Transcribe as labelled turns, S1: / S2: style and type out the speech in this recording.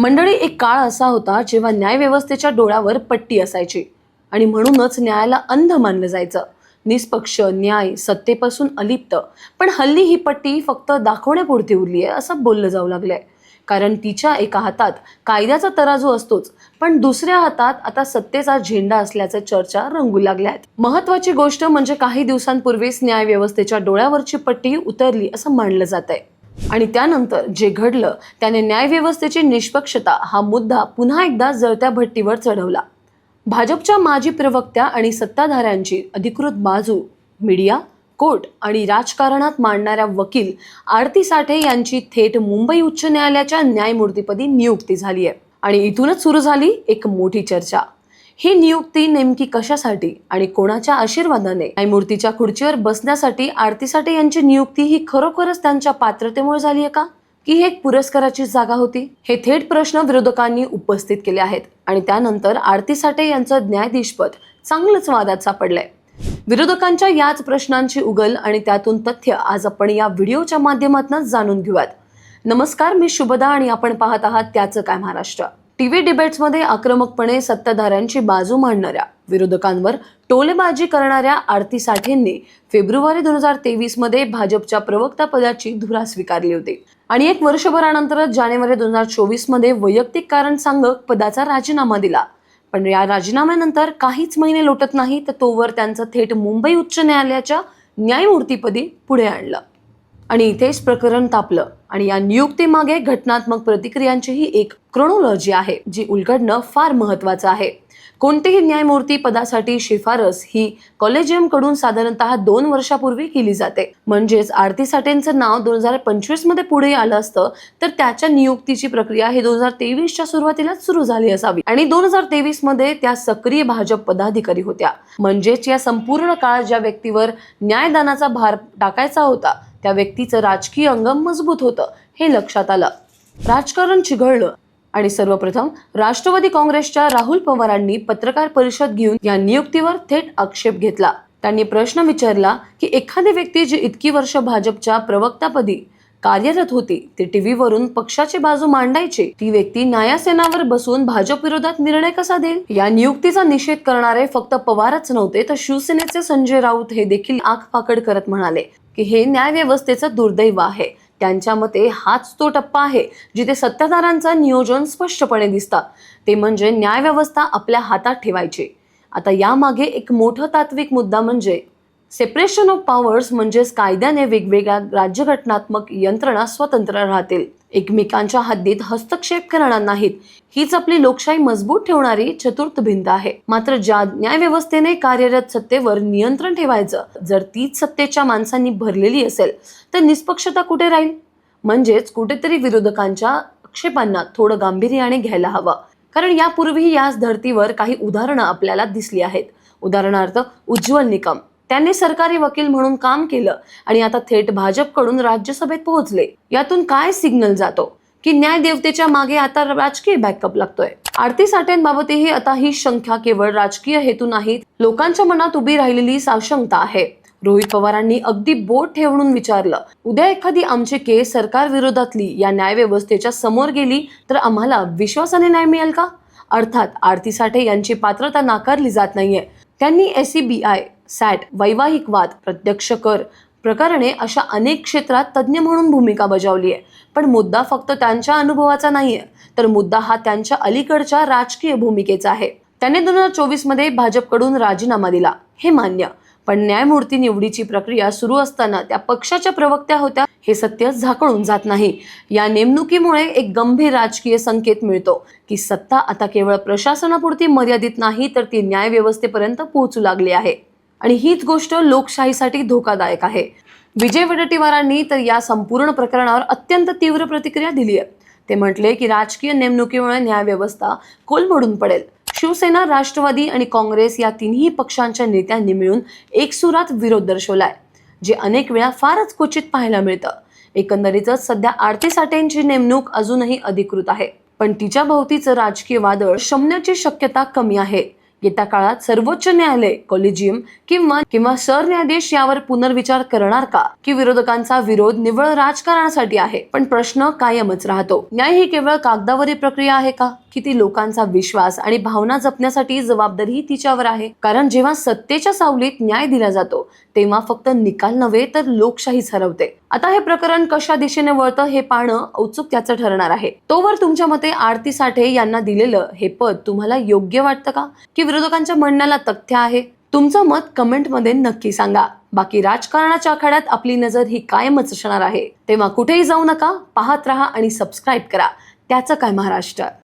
S1: मंडळी एक काळ असा होता जेव्हा न्यायव्यवस्थेच्या डोळ्यावर पट्टी असायची आणि म्हणूनच न्यायाला अंध मानलं जायचं. निष्पक्ष न्याय सत्तेपासून अलिप्त. पण हल्ली ही पट्टी फक्त दाखवण्यापुरती उरली आहे असं बोललं जाऊ लागलंय. कारण तिच्या एका हातात कायद्याचा तराजू असतोच पण दुसऱ्या हातात आता सत्तेचा झेंडा असल्याचं चर्चा रंगू लागल्या आहेत महत्वाची गोष्ट म्हणजे काही दिवसांपूर्वीच न्यायव्यवस्थेच्या डोळ्यावरची पट्टी उतरली असं मानलं जात आहे आणि त्यानंतर जे घडलं त्याने न्यायव्यवस्थेची निष्पक्षता हा मुद्दा पुन्हा एकदा जळत्या भट्टीवर चढवला. भाजपच्या माजी प्रवक्त्या आणि सत्ताधाऱ्यांची अधिकृत बाजू मीडिया कोर्ट आणि राजकारणात मांडणाऱ्या वकील आरती साठे यांची थेट मुंबई उच्च न्यायालयाच्या न्यायमूर्तीपदी नियुक्ती झाली आहे आणि इथूनच सुरू झाली एक मोठी चर्चा. ही नियुक्ती नेमकी कशासाठी आणि कोणाच्या आशीर्वादाने? न्यायमूर्तीच्या खुर्चीवर बसण्यासाठी आरती साठे यांची नियुक्ती ही खरोखरच त्यांच्या पात्रतेमुळे झाली आहे का? की ही एक पुरस्काराची जागा होती? हे थेट प्रश्न विरोधकांनी उपस्थित केले आहेत आणि त्यानंतर आरती साठे यांचं न्यायाधीशपद चांगलंच वादात सापडलंय. विरोधकांच्या याच प्रश्नांची उगल आणि त्यातून तथ्य आज आपण या व्हिडिओच्या माध्यमातून जाणून घेऊयात. नमस्कार मी शुभदा आणि आपण पाहत आहात त्याचं काय महाराष्ट्र. टीव्ही डिबेट्समध्ये आक्रमकपणे सत्ताधाऱ्यांची बाजू मांडणाऱ्या विरोधकांवर टोलेबाजी करणाऱ्या आरती साठेंनी फेब्रुवारी दोन हजार तेवीसमध्ये भाजपच्या प्रवक्ता पदाची धुरा स्वीकारली होती. आणि एक वर्षभरानंतर जानेवारी दोन हजार चोवीसमध्ये वैयक्तिक कारण सांगत पदाचा राजीनामा दिला. पण या राजीनाम्यानंतर काहीच महिने लोटत नाही तर तोवर त्यांचं थेट मुंबई उच्च न्यायालयाच्या न्यायमूर्तीपदी पुढे आणलं. आणि इथेच प्रकरण तापलं. आणि या नियुक्तीमागे घटनात्मक प्रतिक्रियांचीही एक क्रोनॉलॉजी आहे जी उलगडणं फार महत्वाचं आहे. कोणतीही न्यायमूर्ती पदासाठी शिफारस ही कॉलेजियमकडून साधारणतः दोन वर्षापूर्वी केली जाते. म्हणजेच आरती साठेंचं नाव दोन हजार पंचवीसमध्ये पुढे आलं असतं तर त्याच्या नियुक्तीची प्रक्रिया ही दोन हजार तेवीसच्या सुरुवातीलाच सुरू झाली असावी. आणि दोन हजार तेवीसमध्ये त्या सक्रिय भाजप पदाधिकारी होत्या. म्हणजेच या संपूर्ण काळ ज्या व्यक्तीवर न्यायदानाचा भार टाकायचा होता त्या व्यक्तीचं राजकीय अंग मजबूत होतं हे लक्षात आलं. राजकारण चिघळलं आणि सर्वप्रथम राष्ट्रवादी काँग्रेसच्या राहुल पवारांनी पत्रकार परिषद घेऊन या नियुक्तीवर थेट आक्षेप घेतला. त्यांनी प्रश्न विचारला की एखादी व्यक्ती जी इतकी वर्ष भाजपच्या प्रवक्तापदी कार्यरत होती. ती टीव्हीवरून पक्षाची बाजू मांडायचे. ती व्यक्ती न्यायासेनावर बसून भाजप विरोधात निर्णय कसा देईल? या नियुक्तीचा निषेध करणारे फक्त पवारच नव्हते तर शिवसेनेचे संजय राऊत हे देखील आखपाकड करत म्हणाले की हे न्यायव्यवस्थेचं दुर्दैव आहे. त्यांच्या मते हाच तो टप्पा आहे जिथे सत्ताधारांचा नियोजन स्पष्टपणे दिसतं. ते म्हणजे न्यायव्यवस्था आपल्या हातात ठेवायची. आता यामागे एक मोठं तात्विक मुद्दा म्हणजे सेपरेशन ऑफ पॉवर्स म्हणजेच कायद्याने वेगवेगळ्या राज्यघटनात्मक यंत्रणा स्वतंत्र राहतील. एकमेकांच्या हद्दीत हस्तक्षेप करणार नाहीत. हीच आपली लोकशाही मजबूत ठेवणारी चतुर्थ भिंत आहे. मात्र ज्या न्यायव्यवस्थेने कार्यरत सत्तेवर नियंत्रण ठेवायचं जर तीच सत्तेच्या माणसांनी भरलेली असेल तर निष्पक्षता कुठे राहील? म्हणजेच कुठेतरी विरोधकांच्या आक्षेपांना थोडं गांभीर्याने घ्यायला हवं. कारण यापूर्वी याच धर्तीवर काही उदाहरणं आपल्याला दिसली आहेत. उदाहरणार्थ उज्ज्वल निकम. त्यांनी सरकारी वकील म्हणून काम केलं आणि आता थेट भाजपकडून राज्यसभेत पोहोचले. यातून काय सिग्नल जातो? की न्याय देवतेच्या मागे आता राजकीय बॅकअप लागतोय. आरती साठ्यांबाबतही आता ही शंका केवळ राजकीय हेतू नाही लोकांच्या मनात उभी राहिलेली साशंकता आहे. रोहित पवारांनी अगदी बोट ठेवून विचारलं उद्या एखादी आमची केस सरकार विरोधातली या न्यायव्यवस्थेच्या समोर गेली तर आम्हाला विश्वासाने न्याय मिळेल का? अर्थात आरती साठे यांची पात्रता नाकारली जात नाहीये. त्यांनी एस सी बी आय सॅट वैवाहिक वाद प्रत्यक्ष कर प्रकरणे अशा अनेक क्षेत्रात तज्ज्ञ म्हणून भूमिका बजावली आहे. पण मुद्दा फक्त त्यांच्या अनुभवाचा नाही आहे तर मुद्दा हा त्यांच्या अलीकडच्या राजकीय भूमिकेचा आहे. त्यांनी दोन हजार चोवीसमध्ये भाजपकडून राजीनामा दिला. हे मान्य. पण न्यायमूर्ती निवडीची प्रक्रिया सुरू असताना त्या पक्षाच्या प्रवक्त्या होत्या. हे सत्य झाकळून जात नाही. या नेमणुकीमुळे एक गंभीर राजकीय संकेत मिळतो की सत्ता आता केवळ प्रशासनापुरती मर्यादित नाही तर ती न्यायव्यवस्थेपर्यंत पोहोचू लागली आहे. आणि हीच गोष्ट लोकशाहीसाठी धोकादायक आहे. विजय वडेट्टीवारांनी तर या संपूर्ण प्रकरणावर अत्यंत तीव्र प्रतिक्रिया दिली आहे ते म्हटले की राजकीय नेमणुकीमुळे न्यायव्यवस्था कोलमडून पडेल. शिवसेना राष्ट्रवादी आणि काँग्रेस या तिन्ही पक्षांच्या नेत्यांनी मिळून एकसुरात विरोध दर्शवलाय जे अनेक वेळा फारच क्वचित पाहायला मिळतं. एकंदरीतच सध्या आरती साठेंची नेमणूक अजूनही अधिकृत आहे पण तिच्या भोवतीचं राजकीय वादळ शमण्याची शक्यता कमी आहे. येत्या काळात सर्वोच्च न्यायालय कॉलेजियम किंवा किंवा सरन्यायाधीश यावर पुनर्विचार करणार का? की विरोधकांचा विरोध निव्वळ राजकारणासाठी आहे? पण प्रश्न कायमच राहतो. न्याय ही केवळ कागदावरील प्रक्रिया आहे का? की ती लोकांचा विश्वास आणि भावना जपण्यासाठी जबाबदारी तिच्यावर आहे. कारण जेव्हा सत्तेच्या सावलीत न्याय दिला जातो तेव्हा फक्त निकाल नव्हे तर लोकशाहीच हरवते आता हे प्रकरण कशा दिशेने वळतं हे पाहणं औत्सुक्याचं ठरणार आहे. तोवर तुमच्या मते आरती साठे यांना दिलेलं हे पद तुम्हाला योग्य वाटतं का? की विरोधकांच्या म्हणण्याला तथ्य आहे. तुमचं मत कमेंटमध्ये नक्की सांगा. बाकी राजकारणाच्या आखाड्यात आपली नजर ही कायमच असणार आहे. तेव्हा कुठेही जाऊ नका पाहत राहा आणि सबस्क्राईब करा. त्याचं काय महाराष्ट्र?